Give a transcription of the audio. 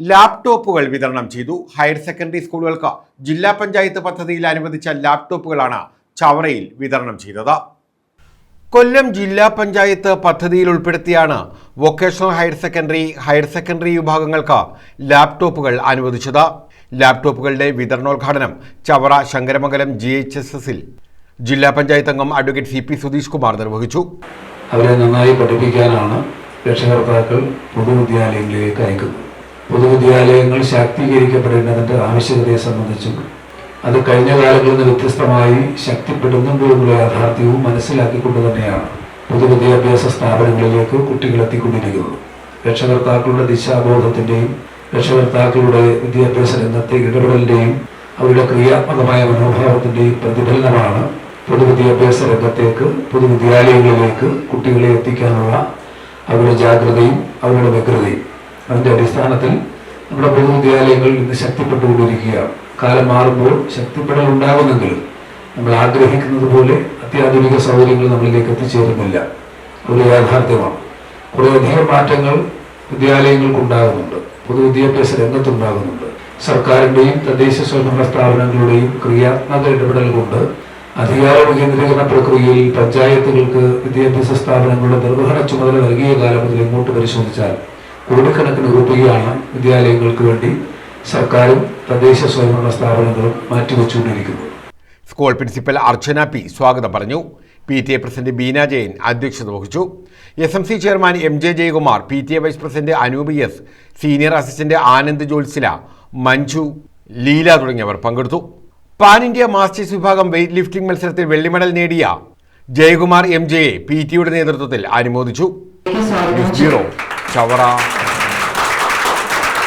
ലാപ്ടോപ്പുകൾ വിതരണം ചെയ്തു. ഹയർ സെക്കൻഡറി സ്കൂളുകൾക്ക് ജില്ലാ പഞ്ചായത്ത് പദ്ധതിയിൽ അനുവദിച്ച ലാപ്ടോപ്പുകളാണ് ചവറയിൽ വിതരണം ചെയ്തത്. കൊല്ലം ജില്ലാ പഞ്ചായത്ത് പദ്ധതിയിൽ ഉൾപ്പെടുത്തിയാണ് vocational higher secondary higher secondary വിഭാഗങ്ങൾക്ക് ലാപ്ടോപ്പുകൾ അനുവദിച്ചത്. ലാപ്ടോപ്പുകളുടെ വിതരണോദ്ഘാടനം Chavara Sankaramangalam G H S എസിൽ ജില്ലാ പഞ്ചായത്ത് അംഗം advocate C P Sudheesh Kumar നിർവഹിച്ചു. അവരെ നന്നായി പഠിപ്പിക്കാനാണ് രക്ഷകർത്താക്കൾ പൊതുവിദ്യാലയങ്ങളിലേക്ക് അയക്കുന്നത്. പൊതുവിദ്യാലയങ്ങൾ ശാക്തീകരിക്കപ്പെടേണ്ടതിന്റെ ആവശ്യകതയെ സംബന്ധിച്ചും അത് കഴിഞ്ഞ കാലങ്ങളിൽ നിന്ന് വ്യത്യസ്തമായി ശക്തിപ്പെടുന്നുണ്ടെന്നുള്ള യാഥാർത്ഥ്യവും മനസ്സിലാക്കിക്കൊണ്ട് തന്നെയാണ് പൊതുവിദ്യാഭ്യാസ സ്ഥാപനങ്ങളിലേക്ക് കുട്ടികൾ എത്തിക്കൊണ്ടിരിക്കുന്നത്. രക്ഷകർത്താക്കളുടെ ദിശാബോധത്തിന്റെയും രക്ഷകർത്താക്കളുടെ വിദ്യാഭ്യാസ രംഗത്തെ ഇടപെടലിന്റെയും അവരുടെ ക്രിയാത്മകമായ മനോഭാവത്തിന്റെയും പ്രതിഫലനമാണ് പൊതുവിദ്യാഭ്യാസ രംഗത്തേക്ക് പൊതുവിദ്യാലയങ്ങളിലേക്ക് കുട്ടികളെ എത്തിക്കാനുള്ള അവരുടെ ജാഗ്രതയും അവരുടെ വ്യഗ്രതയും. അതിന്റെ അടിസ്ഥാനത്തിൽ നമ്മുടെ പൊതുവിദ്യാലയങ്ങൾ ഇന്ന് ശക്തിപ്പെട്ടുകൊണ്ടിരിക്കുകയാണ്. കാലം മാറുമ്പോൾ ശക്തിപ്പെടൽ ഉണ്ടാകുന്നെങ്കിലും നമ്മൾ ആഗ്രഹിക്കുന്നത് പോലെ അത്യാധുനിക സൗകര്യങ്ങൾ നമ്മളിലേക്ക് എത്തിച്ചേരുന്നില്ല. ഒരു യാഥാർത്ഥ്യമാണ്. കുറേയധികം മാറ്റങ്ങൾ വിദ്യാലയങ്ങൾക്കുണ്ടാകുന്നുണ്ട്. പൊതുവിദ്യാഭ്യാസ രംഗത്തുണ്ടാകുന്നുണ്ട്. സർക്കാരിന്റെയും തദ്ദേശ സ്വയംഭരണ സ്ഥാപനങ്ങളുടെയും ക്രിയാത്മക ഇടപെടൽ കൊണ്ട് അധികാര വികേന്ദ്രീകരണ പ്രക്രിയയിൽ പഞ്ചായത്തുകൾക്ക് വിദ്യാഭ്യാസ സ്ഥാപനങ്ങളുടെ നിർവഹണ ചുമതല നൽകിയ കാലം മുതൽ ഇങ്ങോട്ട് പരിശോധിച്ചാൽ കോടിക്കണക്കിന് രൂപയാണ് വിദ്യാലയങ്ങൾക്ക് വേണ്ടി സർക്കാരും തദ്ദേശ സ്വയംഭരണ സ്ഥാപനങ്ങളും മാറ്റിവെച്ചുകൊണ്ടിരിക്കുന്നത് സ്കൂൾ പ്രിൻസിപ്പൽ അർച്ചന പി സ്വാഗതം പറഞ്ഞു. P T A president Beena Jayan അധ്യക്ഷത വഹിച്ചു. S M C chairman M J Jayakumar P T A vice president Anoop S senior assistant Anand Jyothsila Manju Leela തുടങ്ങിയവർ പങ്കെടുത്തു. പാൻ ഇന്ത്യ മാസ്റ്റേഴ്സ് വിഭാഗം weight lifting മത്സരത്തിൽ വെള്ളി medal നേടിയ Jayakumar M ജെയെ P ടിയുടെ നേതൃത്വത്തിൽ അനുമോദിച്ചു. News bureau Chavara